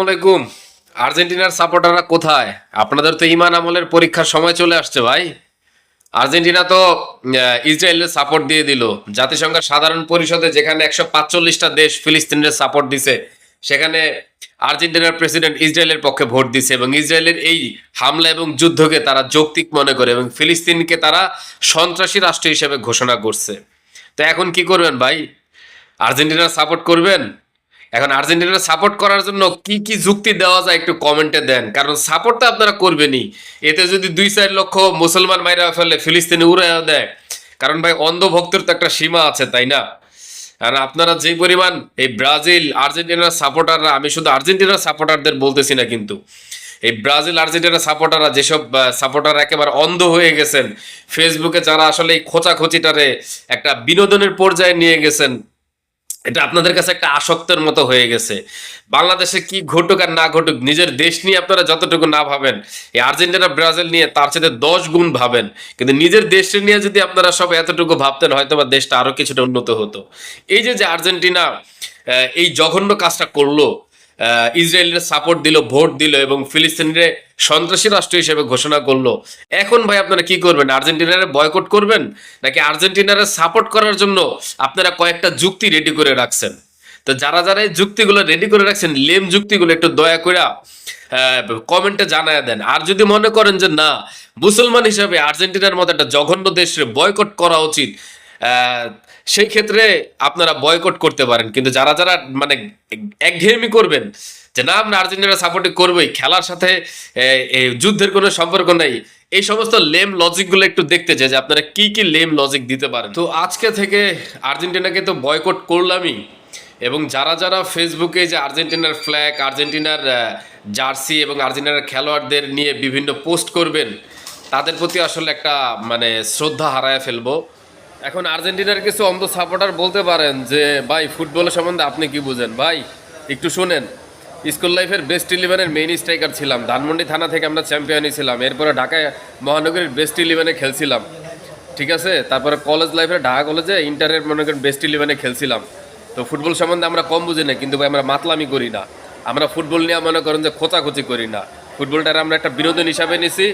আসসালামাইকুম আর্জেন্টিনার সাপোর্টাররা কোথায়? আপনাদের তো ইমান আমলের পরীক্ষার সময় চলে আসছে ভাই। আর্জেন্টিনা তো ইসরায়েলের সাপোর্ট দিয়ে দিল। জাতিসংঘের সাধারণ পরিষদে যেখানে একশো পাঁচচল্লিশটা দেশ ফিলিস্তিনের সাপোর্ট দিছে, সেখানে আর্জেন্টিনার প্রেসিডেন্ট ইসরায়েলের পক্ষে ভোট দিছে এবং ইসরায়েলের এই হামলা এবং যুদ্ধকে তারা যৌক্তিক মনে করে এবং ফিলিস্তিনকে তারা সন্ত্রাসী রাষ্ট্র হিসেবে ঘোষণা করছে। তো এখন কি করবেন ভাই? আর্জেন্টিনার সাপোর্ট করবেন? এখন আর্জেন্টিনার সাপোর্ট করার জন্য কি কি যুক্তি দেওয়া যায় একটু কমেন্টে দেন। কারণ সাপোর্ট তো আপনারা করবেনই। এতে যদি দুই চার লক্ষ মুসলমান মাইরা ফেলে, ফিলিস্তিনি উড়াইয়া দেয়, কারণ ভাই অন্ধ অন্ধভক্তের তো একটা সীমা আছে, তাই না? আর আপনারা যে পরিমাণ এই ব্রাজিল আর্জেন্টিনার সাপোর্টাররা আমি শুধু আর্জেন্টিনার সাপোর্টারদের বলতেছি না কিন্তু, এই ব্রাজিল আর্জেন্টিনার সাপোর্টাররা যেসব সাপোর্টার একেবারে অন্ধ হয়ে গেছেন ফেসবুকে যারা আসলে এই খোঁচাখোচিটারে একটা বিনোদনের পর্যায়ে নিয়ে গেছেন এটা আপনাদের কাছে একটা আসক্তের মতো হয়ে গেছে। বাংলাদেশে কি ঘটুক আর না ঘটুক, নিজের দেশ নিয়ে আপনারা যতটুকু না ভাবেন, এই আর্জেন্টিনা, ব্রাজিল নিয়ে তার সাথে দশ গুণ ভাবেন। কিন্তু নিজের দেশটা নিয়ে যদি আপনারা সব এতটুকু ভাবতেন হয়তো বা দেশটা আরও কিছুটা উন্নত হতো। এই যে যে আর্জেন্টিনা এই জঘন্য কাজটা করল ইসরায়েলের সাপোর্ট দিল, ভোট দিল এবং ফিলিস্তিনের সন্ত্রাসী রাষ্ট্র হিসেবে ঘোষণা করল। এখন ভাই আপনারা কি করবেন? আর্জেন্টিনার বয়কট করবেন? নাকি আর্জেন্টিনার সাপোর্ট করার জন্য আপনারা কয়েকটা যুক্তি রেডি করে রাখছেন? তো যারা যারা এই যুক্তিগুলো রেডি করে রাখছেন লেম যুক্তিগুলো একটু দয়া করে কমেন্টে জানায় দেন। আর যদি মনে করেন যে না, মুসলমান হিসাবে আর্জেন্টিনার মতো একটা জঘন্য দেশের বয়কট করা উচিত সেই ক্ষেত্রে আপনারা বয়কট করতে পারেন, কিন্তু যারা যারা মানে একঘেয়েমি করবেন, যে না, আমরা আর্জেন্টিনা সাপোর্ট করবোই, খেলার সাথে যুদ্ধের কোনো সম্পর্ক নেই, এই সমস্ত লেম লজিকগুলো একটু দেখতে চাই, যে আপনারা কি কি লেম লজিক দিতে পারেন। তো আজকে থেকে আর্জেন্টিনাকে তো বয়কট করলামই, এবং যারা যারা ফেসবুকে যে আর্জেন্টিনার ফ্ল্যাগ আর্জেন্টিনার জার্সি এবং আর্জেন্টিনার খেলোয়াড়দের নিয়ে বিভিন্ন পোস্ট করবেন, তাদের প্রতি আসলে একটা মানে শ্রদ্ধা হারায় ফেলব। এখন আর্জেন্টিনার কিছু অন্ধ সাপোর্টার বলতে পারেন যে, ভাই ফুটবলের সম্বন্ধে আপনি কি বুঝেন? ভাই, একটু শুনেন। স্কুল লাইফের বেস্ট ইলেভেনের মেইন স্ট্রাইকার ছিলাম। ধানমন্ডি থানা থেকে আমরা চ্যাম্পিয়নই ছিলাম। এরপরে ঢাকায় মহানগরীর বেস্ট ইলেভেনে খেলছিলাম। ঠিক আছে? তারপরে কলেজ লাইফে ঢাকা কলেজে ইন্টারের মনে করেন বেস্ট ইলেভেনে খেলছিলাম। তো ফুটবল সম্বন্ধে আমরা কম বুঝি না কিন্তু ভাই, আমরা মাতলামি করি না। আমরা ফুটবল নিয়ে মনে করেন যে খোঁচাখুচি করি না। ফুটবলটার আমরা একটা বিনোদন হিসাবে নিছি,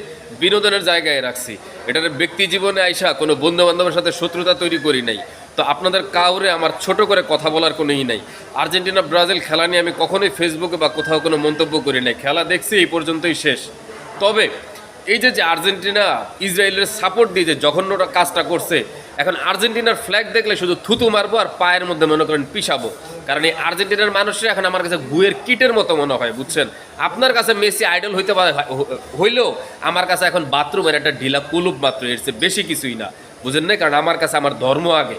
বিনোদনের জায়গায় রাখছি। এটার ব্যক্তি জীবনে আইসা কোনো বন্ধু বান্ধবের সাথে শত্রুতা তৈরি করি নাই। তো আপনাদের কাউরে আমার ছোট করে কথা বলার কোনো ই নাই। আর্জেন্টিনা, ব্রাজিল খেলা নিয়ে আমি কখনোই ফেসবুকে বা কোথাও কোনো মন্তব্য করি নাই। খেলা দেখছি, এই পর্যন্তই শেষ। তবে এই যে যে আর্জেন্টিনা, ইসরায়েলের সাপোর্ট দিয়ে যে জঘন্যটা কাজটা করছে, এখন আর্জেন্টিনার ফ্ল্যাগ দেখলে শুধু থুতু মারবো আর পায়ের মধ্যে মনে করেন পিসাবো কারণ এই আর্জেন্টিনার মানুষরা এখন আমার কাছে গুয়ের কিটের মতো মনে হয়, বুঝছেন? আপনার কাছে মেসি আইডল হইতে পারে হইলেও আমার কাছে এখন বাথরুমের একটা ঢিলা কুলুপ মাত্র, এর বেশি কিছুই না, বুঝেন না কারণ আমার কাছে আমার ধর্ম আগে।